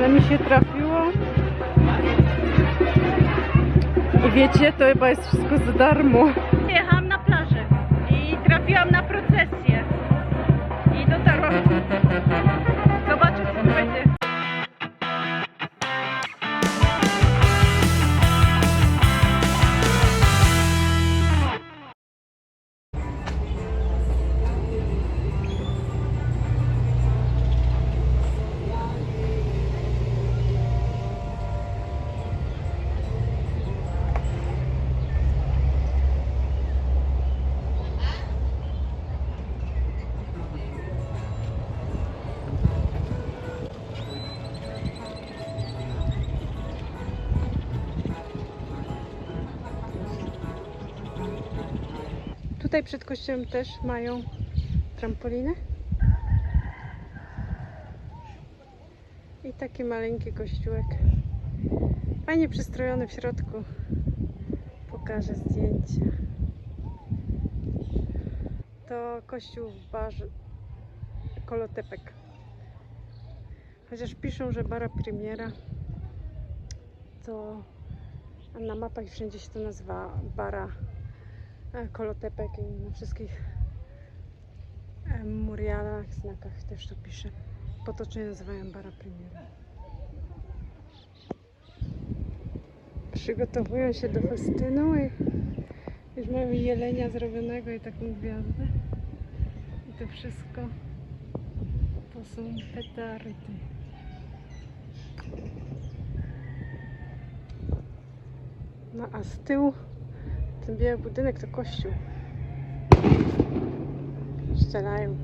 ale mi się trafiło. I wiecie, to chyba jest wszystko za darmo. Jechałam na plażę i trafiłam na procesję. I dotarłam. Tutaj przed kościołem też mają trampolinę. I taki maleńki kościółek. Fajnie przystrojony w środku. Pokażę zdjęcia. To kościół w barze Kolotepek. Chociaż piszą, że bara premiera, to na mapach wszędzie się to nazywa bara Kolotepek i na wszystkich murialach, znakach też to pisze. Potocznie nazywają bara premiera. Przygotowują się do festynu i już mają jelenia zrobionego i taką gwiazdę. I to wszystko to są petardy. No a z tyłu ten biały budynek to kościół. Strzelają.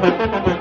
Thank you.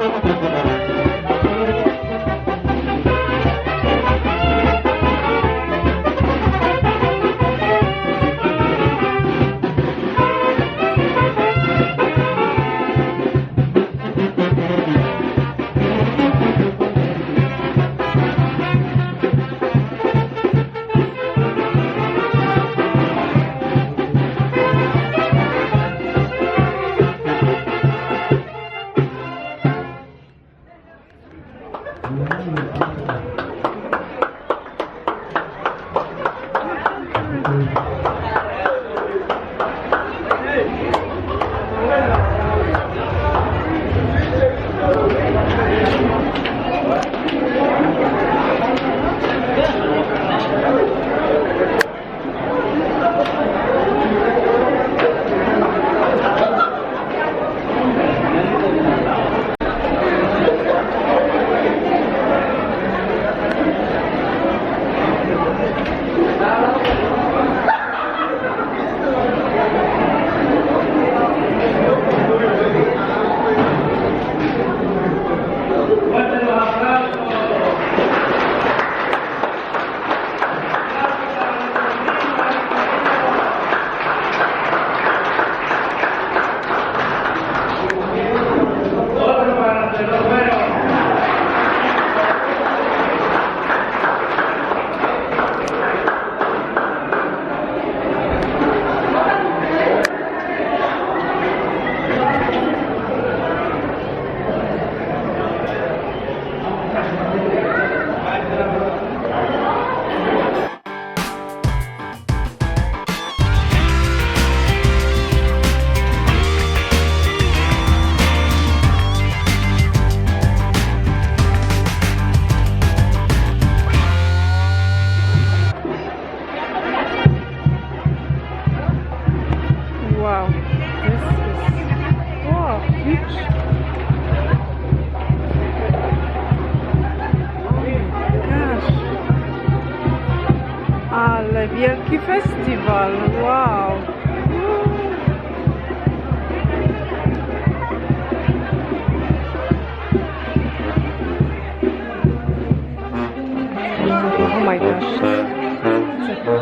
Ale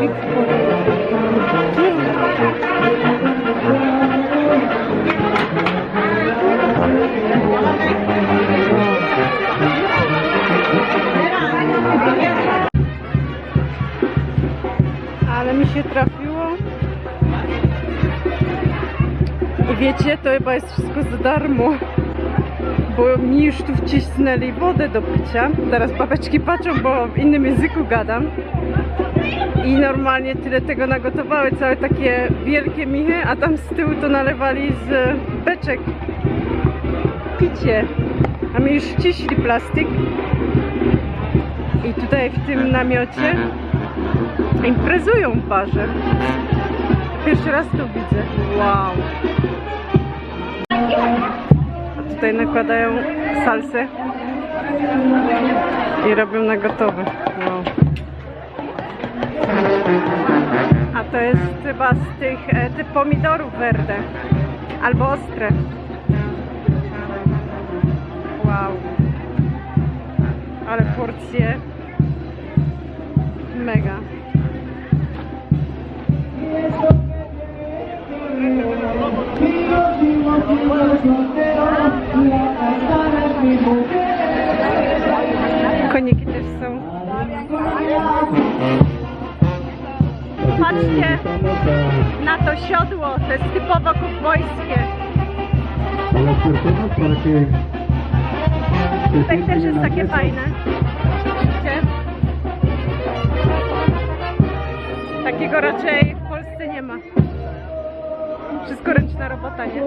mi się trafiło. I wiecie, to chyba jest wszystko za darmo. Bo mi już tu wcisnęli wodę do picia. Teraz babeczki patrzą, bo w innym języku gadam. I normalnie tyle tego nagotowały, całe takie wielkie michy, a tam z tyłu to nalewali z beczek picie. A mi już wciśli plastik. I tutaj w tym namiocie imprezują w barze. Pierwszy raz to widzę. Wow. A tutaj nakładają salsę i robią na gotowe. Wow. A to jest chyba z tych, e, tych pomidorów verde. Albo ostre. Wow. Ale porcje mega. Patrzcie na to siodło, to jest typowo kowbojskie. sienten też jest takie fajne. Widzicie? Takiego raczej w Polsce nie ma. Wszystko ręczna robota, nie?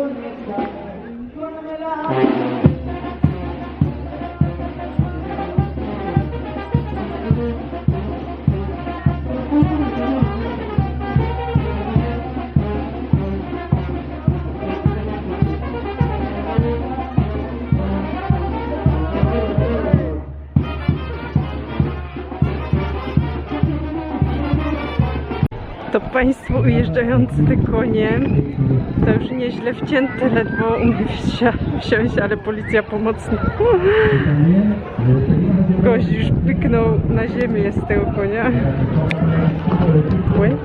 To państwo ujeżdżający te konie, to już nieźle wcięte, ledwo umie wsiąść, ale policja pomocna. Gość już pyknął na ziemię z tego konia. Oj.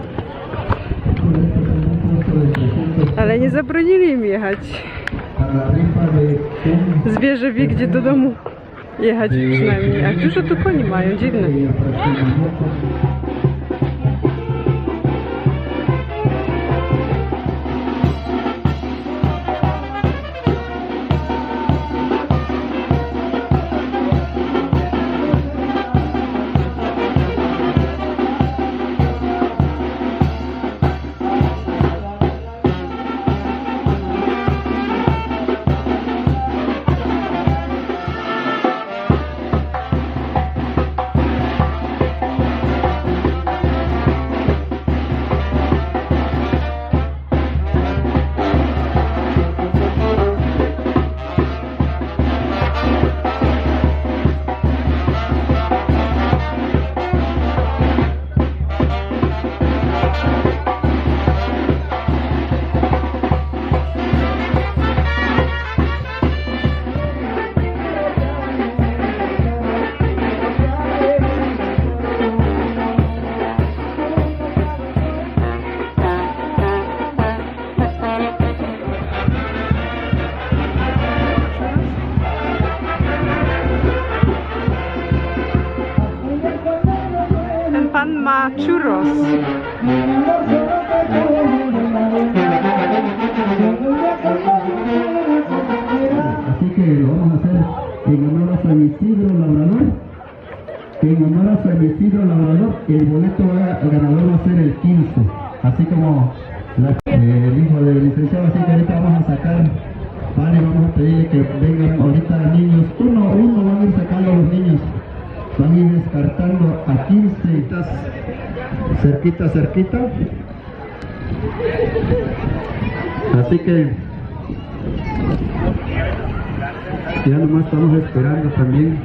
Ale nie zabronili im jechać. Zwierzę wie gdzie do domu jechać przynajmniej. A dużo tu koni mają, dziwne. Como el hijo del licenciado. Así que ahorita vamos a sacar, vale, vamos a pedirle que vengan ahorita niños. Uno, uno van a ir sacando los niños. Van a ir descartando a 15. Cerquita, cerquita. Así que ya nomás estamos esperando también.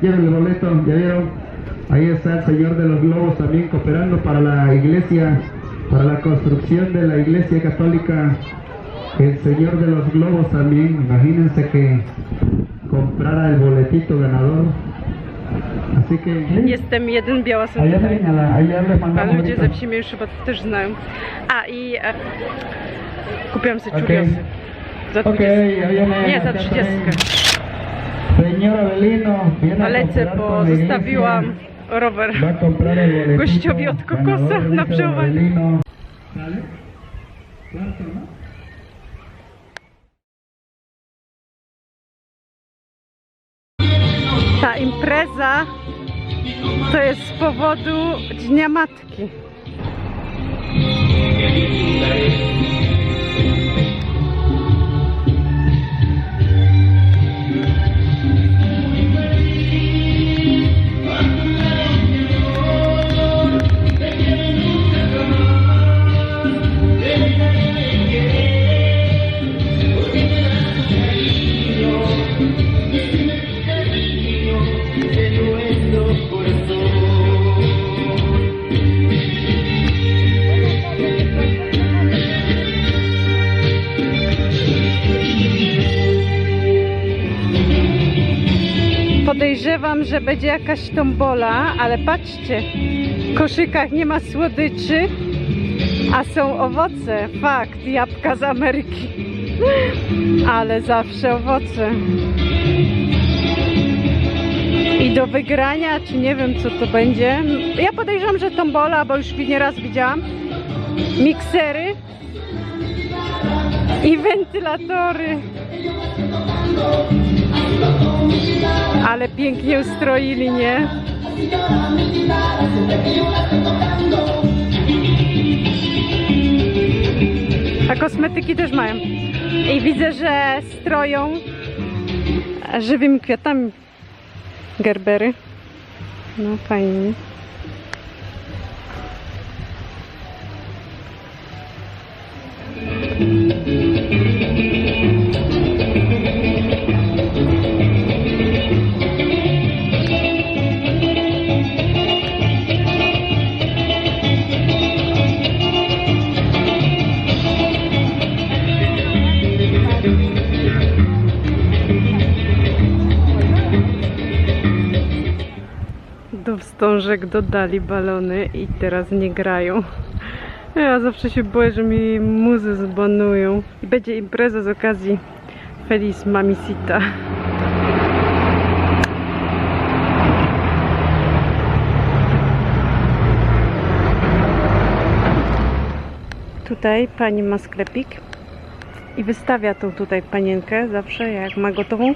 Lleven el boleto, ya vieron. Ahí está el Señor de los Globos también cooperando para la iglesia, para la construcción de la iglesia católica. El Señor de los Globos también. Imagínense que comprara el boletito ganador Así que Jestem jeden biała a ludzie ze wsi mnie już chyba też znają. A i e, kupiłam sobie Okej. churiosy. Za Ok, 20. ya viene Nie, za acá 30. también. Señor Avelino, viene A a lecę, comprar bo con Delicia. zostawiłam rower. Gościowi od kokosa na ¿no? Ta impreza to jest z powodu Dnia Matki. Podejrzewam, że będzie jakaś tombola, ale patrzcie, w koszykach nie ma słodyczy, a są owoce. Fakt, jabłka z Ameryki. Ale zawsze owoce. I do wygrania, czy nie wiem co to będzie. Ja podejrzewam, że tombola, bo już nieraz widziałam. Miksery i wentylatory. Ale pięknie ustroili, nie? A kosmetyki też mają. I widzę, że stroją żywymi kwiatami gerbery. No fajnie. Wstążek dodali balony i teraz nie grają. Ja zawsze się boję, że mi muzy zbanują. I będzie impreza z okazji Feliz Mamisita. Tutaj pani ma sklepik i wystawia tą tutaj panienkę zawsze jak ma gotową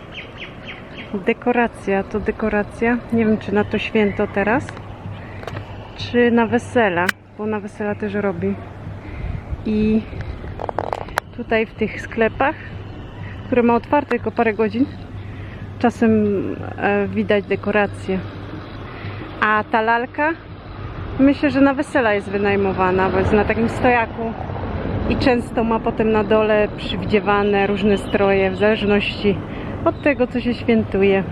Dekoracja to dekoracja. Nie wiem, czy na to święto teraz, czy na wesela, bo na wesela też robi. I tutaj w tych sklepach, które ma otwarte tylko parę godzin, czasem e, widać dekoracje. A ta lalka, myślę, że na wesela jest wynajmowana, bo jest na takim stojaku i często ma potem na dole przywdziewane różne stroje, w zależności od tego, co się świętuje.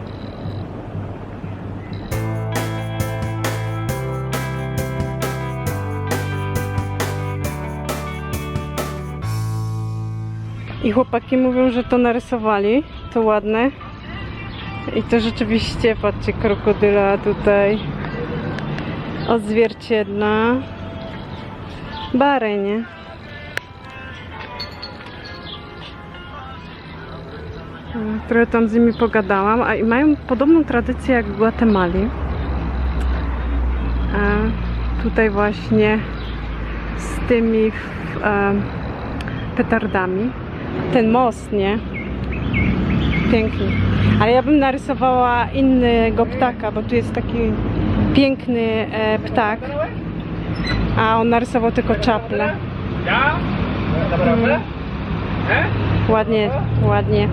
I chłopaki mówią, że to narysowali, to ładne. I to rzeczywiście, patrzcie, krokodyla tutaj odzwierciedla barę, nie? Trochę tam z nimi pogadałam, a mają podobną tradycję jak w Gwatemali. E, tutaj właśnie z tymi petardami. Ten most, nie? Piękny. Ale ja bym narysowała innego ptaka, bo tu jest taki piękny e, ptak, a on narysował tylko czaple. ¿Ya? ¿La ¿Eh? Ładnie, ładnie.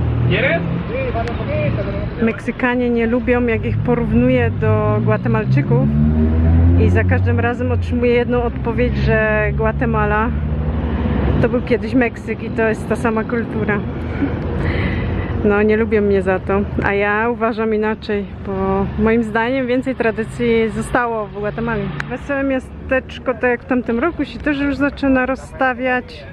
Meksykanie nie lubią, jak ich porównuję do Gwatemalczyków i za każdym razem otrzymuję jedną odpowiedź, że Gwatemala to był kiedyś Meksyk i to jest ta sama kultura. No, nie lubią mnie za to, a ja uważam inaczej, bo moim zdaniem więcej tradycji zostało w Gwatemali. Wesołe miasteczko, tak jak w tamtym roku, się też już zaczyna rozstawiać.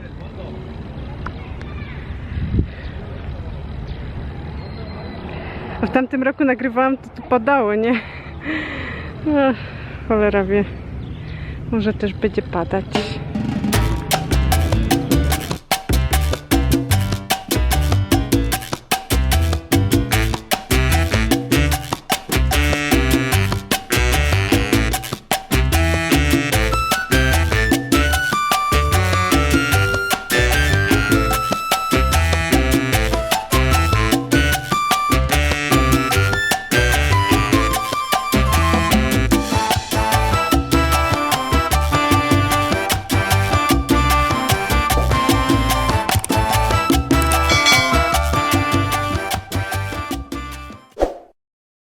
A w tamtym roku nagrywałam, to tu padało, nie? Ach, cholera wie. Może też będzie padać.